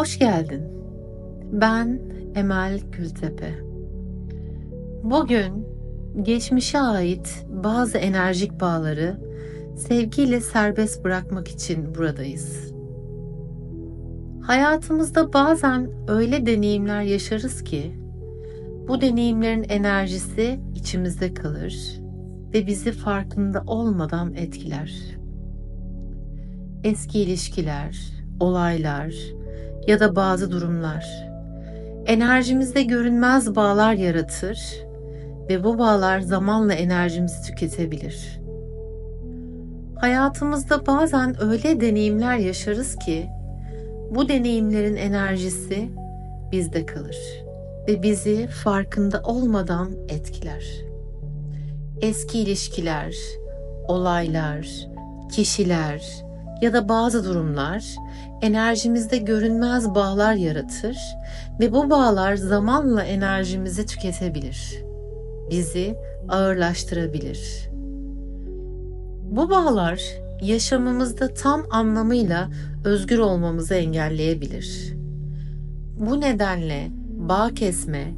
Hoş geldin. Ben Emel Gültepe. Bugün geçmişe ait bazı enerjik bağları sevgiyle serbest bırakmak için buradayız. Hayatımızda bazen öyle deneyimler yaşarız ki bu deneyimlerin enerjisi içimizde kalır ve bizi farkında olmadan etkiler. Eski ilişkiler, olaylar ya da bazı durumlar enerjimizde görünmez bağlar yaratır ve bu bağlar zamanla enerjimizi tüketebilir. Hayatımızda bazen öyle deneyimler yaşarız ki bu deneyimlerin enerjisi bizde kalır ve bizi farkında olmadan etkiler. Eski ilişkiler, olaylar, kişiler ya da bazı durumlar enerjimizde görünmez bağlar yaratır ve bu bağlar zamanla enerjimizi tüketebilir. Bizi ağırlaştırabilir. Bu bağlar yaşamımızda tam anlamıyla özgür olmamızı engelleyebilir. Bu nedenle bağ kesme,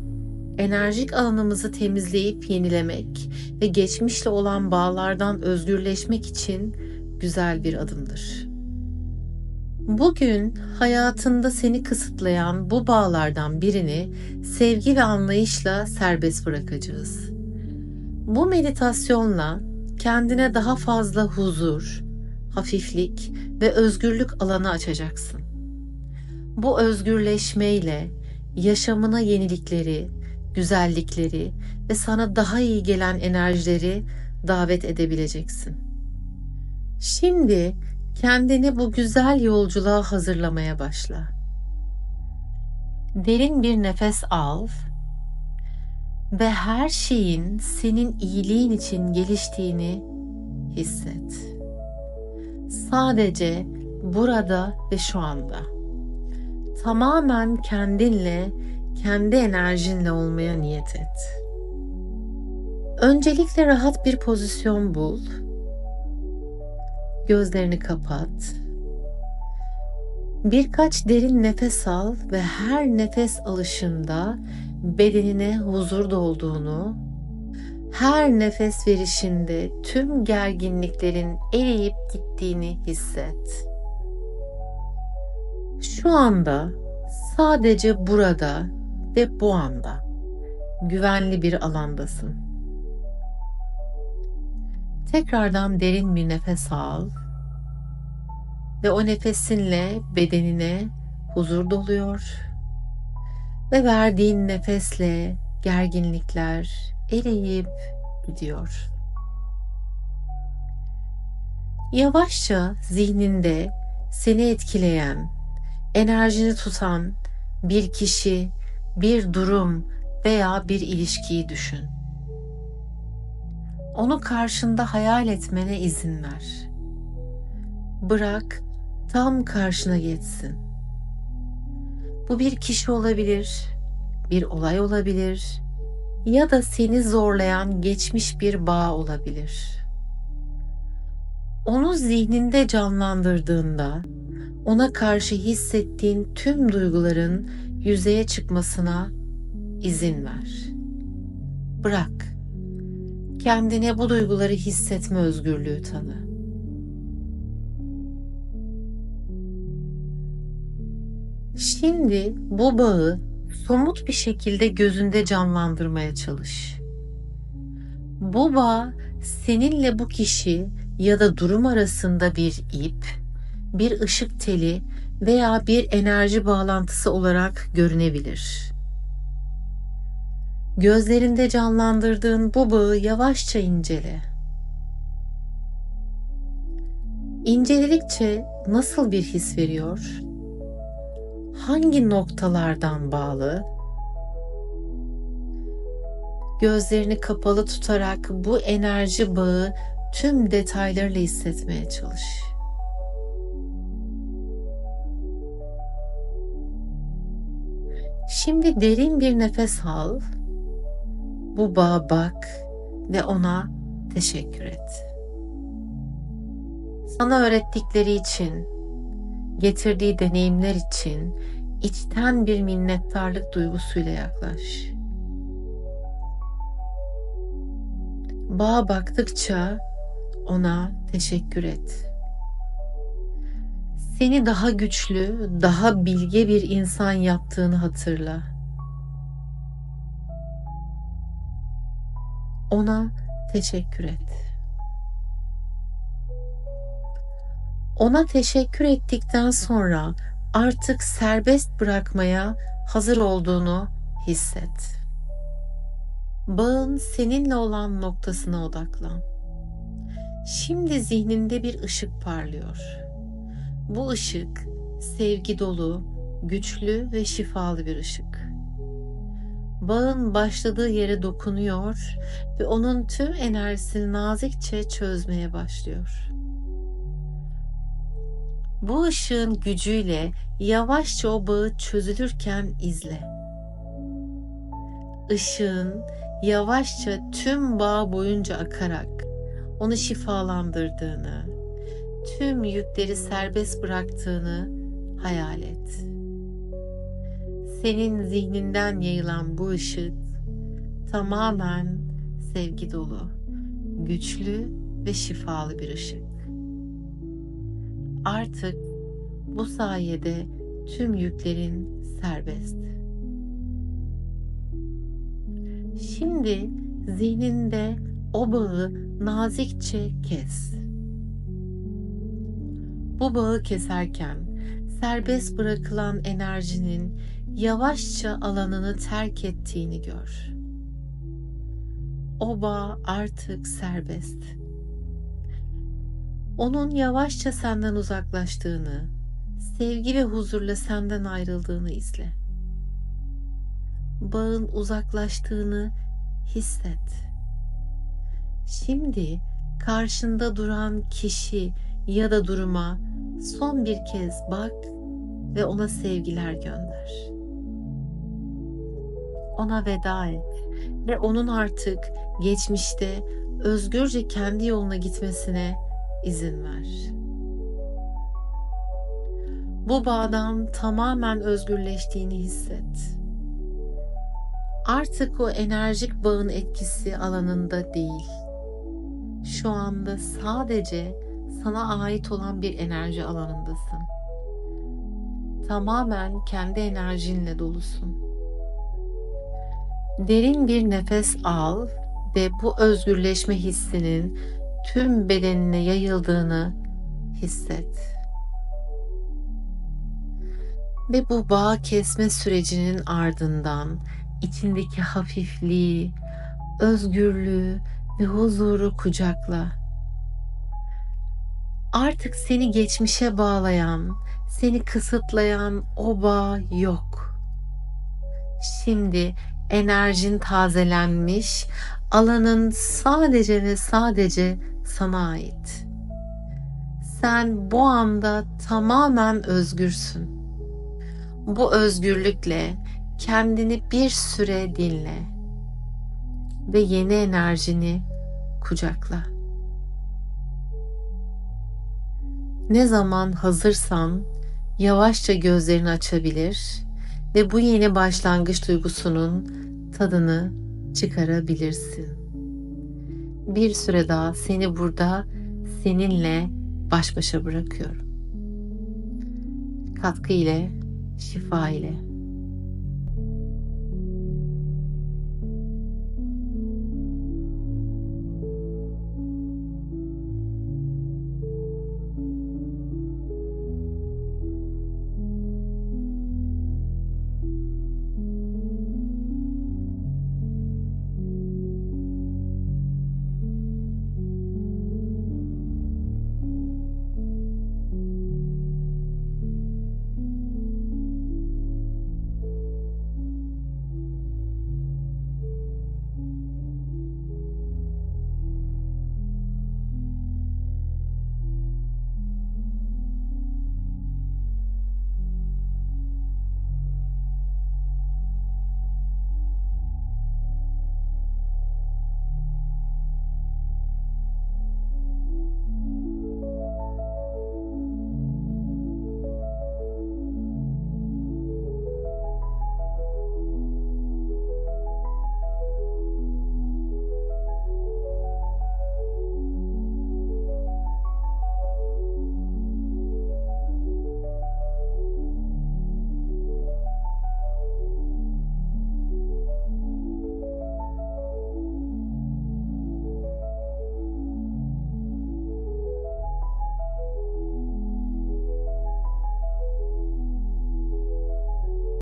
enerjik alanımızı temizleyip yenilemek ve geçmişle olan bağlardan özgürleşmek için güzel bir adımdır. Bugün hayatında seni kısıtlayan bu bağlardan birini sevgi ve anlayışla serbest bırakacağız. Bu meditasyonla kendine daha fazla huzur, hafiflik ve özgürlük alanı açacaksın. Bu özgürleşmeyle yaşamına yenilikleri, güzellikleri ve sana daha iyi gelen enerjileri davet edebileceksin. Şimdi kendini bu güzel yolculuğa hazırlamaya başla. Derin bir nefes al ve her şeyin senin iyiliğin için geliştiğini hisset. Sadece burada ve şu anda. Tamamen kendinle, kendi enerjinle olmaya niyet et. Öncelikle rahat bir pozisyon bul Gözlerini kapat. Birkaç derin nefes al ve her nefes alışında bedenine huzur dolduğunu, her nefes verişinde tüm gerginliklerin eriyip gittiğini hisset. Şu anda sadece burada ve bu anda güvenli bir alandasın. Tekrardan derin bir nefes al ve o nefesinle bedenine huzur doluyor ve verdiğin nefesle gerginlikler eriyip gidiyor. Yavaşça zihninde seni etkileyen, enerjini tutan bir kişi, bir durum veya bir ilişkiyi düşün. Onu karşında hayal etmene izin ver. Bırak tam karşına geçsin. Bu bir kişi olabilir, bir olay olabilir ya da seni zorlayan geçmiş bir bağ olabilir. Onu zihninde canlandırdığında ona karşı hissettiğin tüm duyguların yüzeye çıkmasına izin ver. Bırak kendine bu duyguları hissetme özgürlüğü tanı. Şimdi bu bağı somut bir şekilde gözünde canlandırmaya çalış. Bu bağ seninle bu kişi ya da durum arasında bir ip, bir ışık teli veya bir enerji bağlantısı olarak görünebilir. Gözlerinde canlandırdığın bu bağı yavaşça incele. İnceledikçe nasıl bir his veriyor? Hangi noktalardan bağlı? Gözlerini kapalı tutarak bu enerji bağı tüm detaylarıyla hissetmeye çalış. Şimdi derin bir nefes al bu bağa bak ve ona teşekkür et. Sana öğrettikleri için, getirdiği deneyimler için, içten bir minnettarlık duygusuyla yaklaş. Bağa baktıkça ona teşekkür et. Seni daha güçlü, daha bilge bir insan yaptığını hatırla. Ona teşekkür et. Ona teşekkür ettikten sonra artık serbest bırakmaya hazır olduğunu hisset. Bağın seninle olan noktasına odaklan. Şimdi zihninde bir ışık parlıyor. Bu ışık sevgi dolu, güçlü ve şifalı bir ışık. Bağın başladığı yere dokunuyor ve onun tüm enerjisini nazikçe çözmeye başlıyor. Bu ışığın gücüyle yavaşça o bağı çözülürken izle. Işığın yavaşça tüm bağ boyunca akarak onu şifalandırdığını, tüm yükleri serbest bıraktığını hayal et. Senin zihninden yayılan bu ışık tamamen sevgi dolu, güçlü ve şifalı bir ışık. Artık bu sayede tüm yüklerin serbest. Şimdi zihninde o bağı nazikçe kes. Bu bağı keserken serbest bırakılan enerjinin yavaşça alanını terk ettiğini gör. O bağ artık serbest. Onun yavaşça senden uzaklaştığını, sevgi ve huzurla senden ayrıldığını izle. Bağın uzaklaştığını hisset. Şimdi karşında duran kişi ya da duruma son bir kez bak ve ona sevgiler gönder. Ona veda et ve onun artık geçmişte özgürce kendi yoluna gitmesine izin ver. Bu bağdan tamamen özgürleştiğini hisset. Artık o enerjik bağın etkisi alanında değil. Şu anda sadece sana ait olan bir enerji alanındasın. Tamamen kendi enerjinle dolusun. Derin bir nefes al ve bu özgürleşme hissinin tüm bedenine yayıldığını hisset. Ve bu bağ kesme sürecinin ardından içindeki hafifliği, özgürlüğü ve huzuru kucakla. Artık seni geçmişe bağlayan, seni kısıtlayan o bağ yok. Şimdi enerjin tazelenmiş, alanın sadece ve sadece sana ait. Sen bu anda tamamen özgürsün. Bu özgürlükle kendini bir süre dinle ve yeni enerjini kucakla. Ne zaman hazırsan yavaşça gözlerini açabilir ve bu yeni başlangıç duygusunun tadını çıkarabilirsin. Bir süre daha seni burada seninle baş başa bırakıyorum. Katkı ile, şifa ile.